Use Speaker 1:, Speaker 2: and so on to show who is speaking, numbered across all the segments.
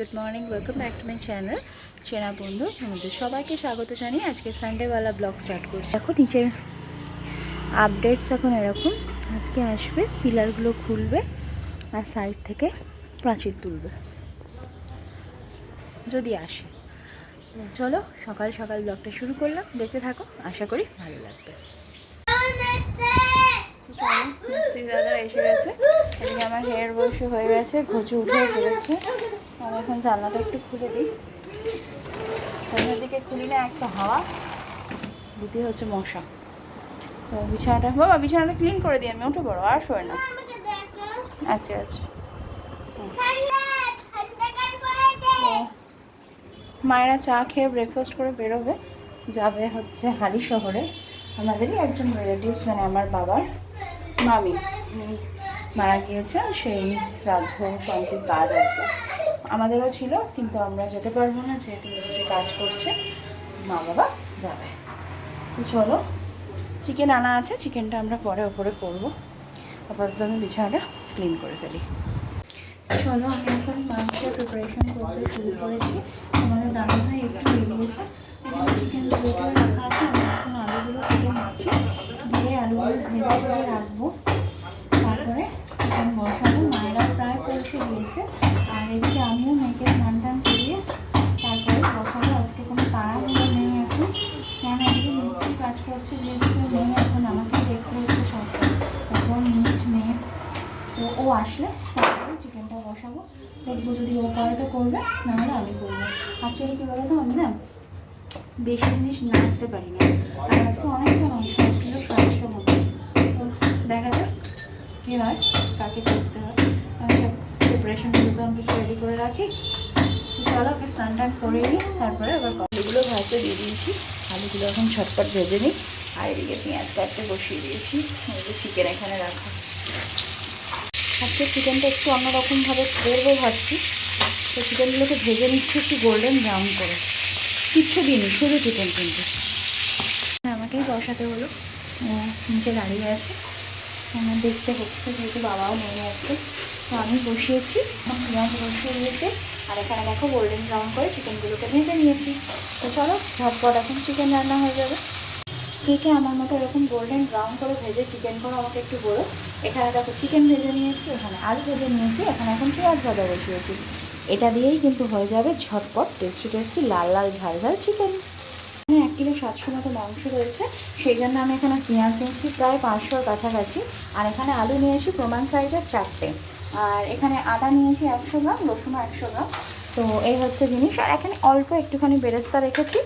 Speaker 1: Good morning welcome back to my channel চেনা বন্ধু আমাদের সবাইকে স্বাগত জানিয়ে আজকে সানডেওয়ালা ব্লগ স্টার্ট করছি। এখন নিচের আপডেটস এখন এরকম। আজকে আসবে, পিলারগুলো খুলবে আর সাইড থেকে প্রাচীর তুলবে। যদি আসে। চলো, সকাল সকাল ব্লগটা শুরু করলাম। দেখতে থাকো, আশা করি ভালো লাগবে। So, চলো মিস্ত্রি দাদা এসে গেছে। এদিকে আমার হেয়ার বসে হয়ে গেছে ঘুচু উঠে পড়েছে আমি এখন জানলাটা একটু খুলে দিই। সামনের দিকে খুলি না একটা হাওয়া দ্বিতীয় হচ্ছে মশা। তো বিছানাটা বাবা বিছানাটা ক্লিন করে দিই আমি উঠে পড়ো আর শোয় না। আচ্ছা আচ্ছা। তো মায়েরা চা খেয়ে ব্রেকফাস্ট করে বেরোবে। যাবে হচ্ছে হালি শহরে। আমাদেরই একজন রিলেটিভস মানে আমার বাবার। মামি মারা গিয়েছেন, সেই শ্রাদ্ধ সংকীর কাজ আছে আমাদেরও ছিল, কিন্তু আমরা যেতে পারব না, যেহেতু মিস্ত্রি কাজ করছে, মা বাবা যাবে। তো চলো চিকেন আনা আছে চিকেনটা আমরা পরে ওপরে করব। আপাতত আমি বিছানাটা ক্লিন করে ফেলি। চলো আমি এখন মাংসের প্রিপারেশন করতে শুরু করেছি। আমাদের দাদা ভাই একটু বেরিয়েছে চিকেন দুটো রাখা আছে এখন আলুগুলো কেটে নিচ্ছি দিয়ে আলুগুলো ভেজে ভেজে রাখব তারপরে চিকেন বসাবো প্রায় পৌঁছে গিয়েছে আর এদিকে আমিও মেয়েকে স্নান টান করিয়ে তারপরে বসাবো আজকে কোনো তাড়াহুড়ো নেই এখন কারণ এদিকে মিস্ত্রি কাজ করছে যেহেতু নেই এখন আমাকে দেখতে হচ্ছে সব এখন নিচ মেয়ে তো ও আসলে তারপরে চিকেনটা বসাবো। দেখব যদি ও করে তো করবে, নাহলে আমি করব। অ্যাকচুয়ালি কী বলো তো আমি না বেশি জিনিস নাড়তে পারি না আর আজকে অনেকটা মাংস ছিল সাতশো মতো তো দেখা যাক কী হয়, কাকে করতে হয়। আমি সব প্রিপারেশনগুলো তো আমি রেডি করে রাখি। চলো ওকে স্নান টান করে নিই, তারপরে আবার আলুগুলো ভাজতে দিয়ে দিয়েছি। আলুগুলো এখন ছটপট ভেজে নিই। আর এদিকে পেঁয়াজ কাটতে বসিয়ে দিয়েছি। চিকেন এখানে রাখা। আজকে চিকেনটা একটু অন্যরকমভাবে করব ভাবছি তো চিকেনগুলোকে ভেজে নিচ্ছি একটু গোল্ডেন ব্রাউন করে। কিচ্ছু দিইনি, শুধু চিকেন কিন্তু আমাকেই বসাতে হলো। নিচে দাঁড়িয়ে আছে। আমার দেখতে হচ্ছে, যেহেতু বাবাও নেই আজকে। তো আমি বসিয়েছি পেঁয়াজ বসিয়ে দিয়েছে। আর এখানে দেখো গোল্ডেন ব্রাউন করে চিকেনগুলোকে ভেজে নিয়েছি। তো চলো, ঝটপট এখন চিকেন রান্না হয়ে যাবে। কে কে আমার মতো এরকম গোল্ডেন ব্রাউন করে ভেজে চিকেন করে, আমাকে একটু বলো। এখানে দেখো চিকেন ভেজে নিয়েছি, এখানে আলু ভেজে নিয়েছি, এখানে এখন পেঁয়াজ ভাজা বসিয়েছি। এটা দিয়েই কিন্তু হয়ে যাবে ঝটপট টেস্টি টেস্টি লাল লাল ঝাল ঝাল চিকেন এখানে এক কিলো সাতশো মতো মাংস রয়েছে, সেই জন্য আমি এখানে পেঁয়াজ নিয়েছি, প্রায় পাঁচশোর কাছাকাছি, আর এখানে আলু নিয়েছি প্রমাণ সাইজের চারটে। আর এখানে আদা নিয়েছি একশো গ্রাম, রসুন একশো গ্রাম। তো এই হচ্ছে জিনিস, আর এখানে অল্প একটুখানি বেরেস্তা রেখেছি,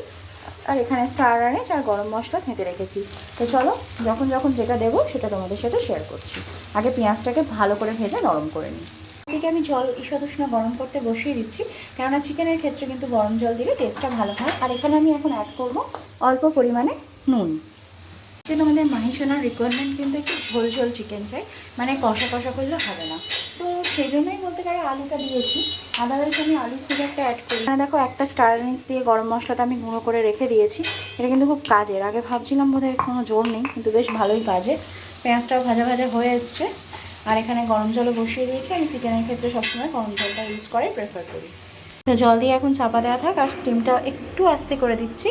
Speaker 1: আর এখানে স্টার আনিস আর গরম মশলা থেঁতে রেখেছি। তো চলো, যখন যখন যেটা দেবো সেটা তোমাদের সাথে শেয়ার করছি। আগে পেঁয়াজটাকে ভালো করে ভেজে নরম করে নিই। এদিকে আমি জল ঈষদ গরম করতে বসিয়ে দিচ্ছি। কেননা চিকেনের ক্ষেত্রে কিন্তু গরম জল দিলে টেস্টটা ভালো হয়। আর এখানে আমি এখন অ্যাড করব অল্প পরিমাণে নুন। কিন্তু আমাদের মাহিসোনার রিকোয়ারমেন্ট কিন্তু একটু ঝোল ঝোল চিকেন চাই মানে কষা কষা করলে হবে না। তো সেই জন্যই বলতে পারি আলুটা দিয়েছি। আদারওয়াইজ আমি আলু খুব একটা অ্যাড করি এখানে দেখো একটা স্টার আনিস দিয়ে গরম মশলাটা আমি গুঁড়ো করে রেখে দিয়েছি। এটা কিন্তু খুব কাজের। আগে ভাবছিলাম বোধহয় কোনো জোর নেই, কিন্তু বেশ ভালোই কাজে। পেঁয়াজটাও ভাজা ভাজা হয়ে এসছে। আর এখানে গরম জলও বসিয়ে দিয়েছি। আমি চিকেনের ক্ষেত্রে সবসময় গরম জলটা ইউজ করে প্রেফার করি। তো জল দিয়ে এখন চাপা দেওয়া থাক, আর স্টিমটা একটু আস্তে করে দিচ্ছি।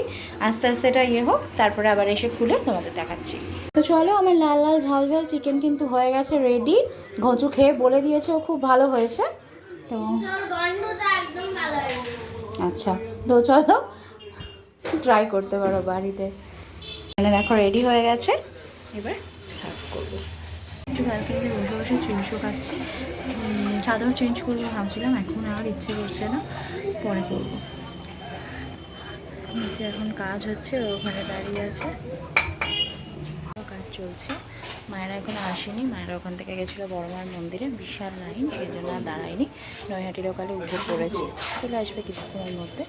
Speaker 1: আস্তে আস্তে এটা ইয়ে হোক, তারপরে আবার এসে খুলে তোমাদের দেখাচ্ছি। তো চলো, আমার লাল লাল ঝাল ঝাল চিকেন কিন্তু হয়ে গেছে রেডি ঘচু খেয়ে বলে দিয়েছে, ও খুব ভালো হয়েছে। তো আচ্ছা তো চলো ট্রাই করতে পারো বাড়িতে। মানে দেখো রেডি হয়ে গেছে। এবার সার্ভ করব। একটু ব্যালকনিতে বসে বসে চুল শুকাচ্ছি চাদর চেঞ্জ করব ভাবছিলাম, এখন আর ইচ্ছে করছে না, পরে করব। নিচে এখন কাজ হচ্ছে ওখানে দাঁড়িয়ে আছে। কাজ চলছে, মায়েরা এখন আসেনি, মায়েরা ওখান থেকে গেছিল বড় মায়ের মন্দিরে, বিশাল লাইন, সেই জন্য আর দাঁড়ায়নি। নৈহাটি লোকালে উঠে পড়েছে, চলে আসবে কিছুক্ষণের মধ্যে।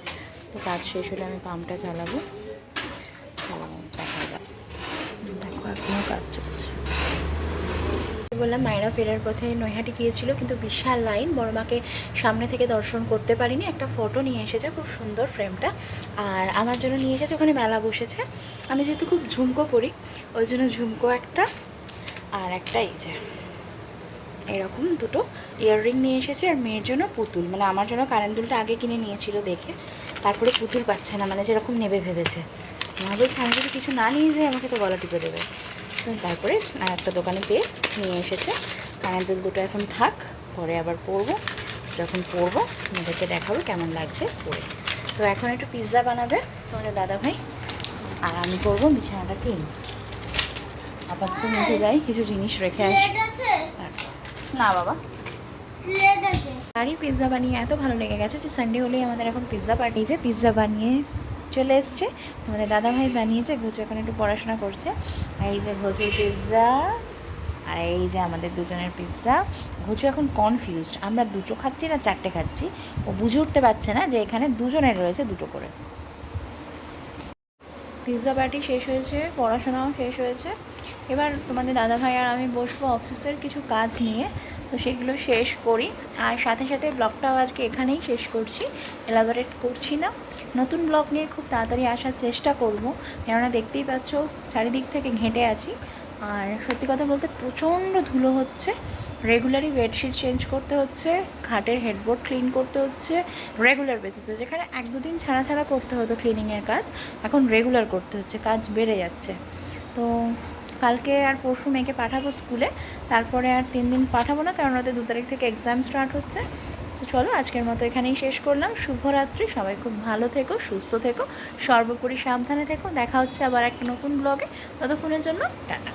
Speaker 1: তো কাজ শেষ হলে আমি পাম্পটা চালাবো। তো দেখা যাক। দেখো এখনও কাজ চলছে। বললাম, মায়েরা ফেরার পথে নৈহাটি গিয়েছিল, কিন্তু বিশাল লাইন। বড় মাকে সামনে থেকে দর্শন করতে পারিনি। একটা ফটো নিয়ে এসেছে, খুব সুন্দর ফ্রেমটা আর আমার জন্য নিয়ে এসেছে, ওখানে মেলা বসেছে। আমি যেহেতু খুব ঝুমকো পরি, ওই জন্য ঝুমকো একটা। আর একটা এই যে, এরকম দুটো ইয়াররিং নিয়ে এসেছে, আর মেয়ের জন্য পুতুল। মানে আমার জন্য কারেন্ট দুলটা আগে কিনে নিয়েছিল দেখে। তারপরে পুতুল পাচ্ছে না মানে যেরকম নেবে ভেবেছে। মা বলছে, আমি যদি কিছু না নিয়ে যাই, আমাকে তো গলা টিপে দেবে। তারপরে আর একটা দোকানে পেয়ে নিয়ে এসেছে। কানের দুল দুটো এখন থাক পরে আবার পরবো। যখন পরবো তোমাদেরকে দেখাবো কেমন লাগছে পরে। তো এখন একটু পিৎজা বানাবে তোমাদের দাদা ভাই আর আমি করব বিছানাটা ক্লিন আপাতত নিচে যাই কিছু জিনিস রেখে আসি। না বাবা। বাড়ির পিৎজা বানিয়ে এত ভালো লেগে গেছে যে সানডে হলেই আমাদের এখন পিৎজা পার্টি যে পিৎজা বানিয়ে চলে এসছে। তোমাদের দাদাভাই বানিয়েছে, ঘুচু এখন একটু পড়াশোনা করছে। আর এই যে ঘুচুর পিৎজা আর এই যে আমাদের দুজনের পিৎজা ঘুচু এখন কনফিউজড আমরা দুটো খাচ্ছি না চারটে খাচ্ছি। ও বুঝে উঠতে পারছে না যে এখানে দুজনের রয়েছে দুটো করে। পিৎজা পার্টি শেষ হয়েছে, পড়াশোনাও শেষ হয়েছে। এবার তোমাদের দাদাভাই আর আমি বসবো অফিসের কিছু কাজ নিয়ে। তো সেগুলো শেষ করি। আর সাথে সাথে ব্লগটাও আজকে এখানেই শেষ করছি। এলাবোরেট করছি না। নতুন ব্লগ নিয়ে খুব তাড়াতাড়ি আসার চেষ্টা করব। কেননা দেখতেই পাচ্ছ, চারিদিক থেকে ঘেঁটে আছি। আর সত্যি কথা বলতে প্রচণ্ড ধুলো হচ্ছে। রেগুলারই বেডশিট চেঞ্জ করতে হচ্ছে, খাটের হেডবোর্ড ক্লিন করতে হচ্ছে রেগুলার বেসিসে যেখানে এক দুদিন ছাড়া ছাড়া করতে হতো ক্লিনিংয়ের কাজ। এখন রেগুলার করতে হচ্ছে, কাজ বেড়ে যাচ্ছে। তো কালকে আর পরশু মেয়েকে পাঠাবো স্কুলে। তারপরে আর তিন দিন পাঠাবো না, কারণ ওদের দু তারিখ থেকে এক্সাম স্টার্ট হচ্ছে। তো চলো, আজকের মতো এখানেই শেষ করলাম। শুভরাত্রি, সবাই খুব ভালো থেকো, সুস্থ থেকো, সর্বোপরি সাবধানে থেকো। দেখা হচ্ছে আবার একটা নতুন ব্লগে ততক্ষণের জন্য টাটা।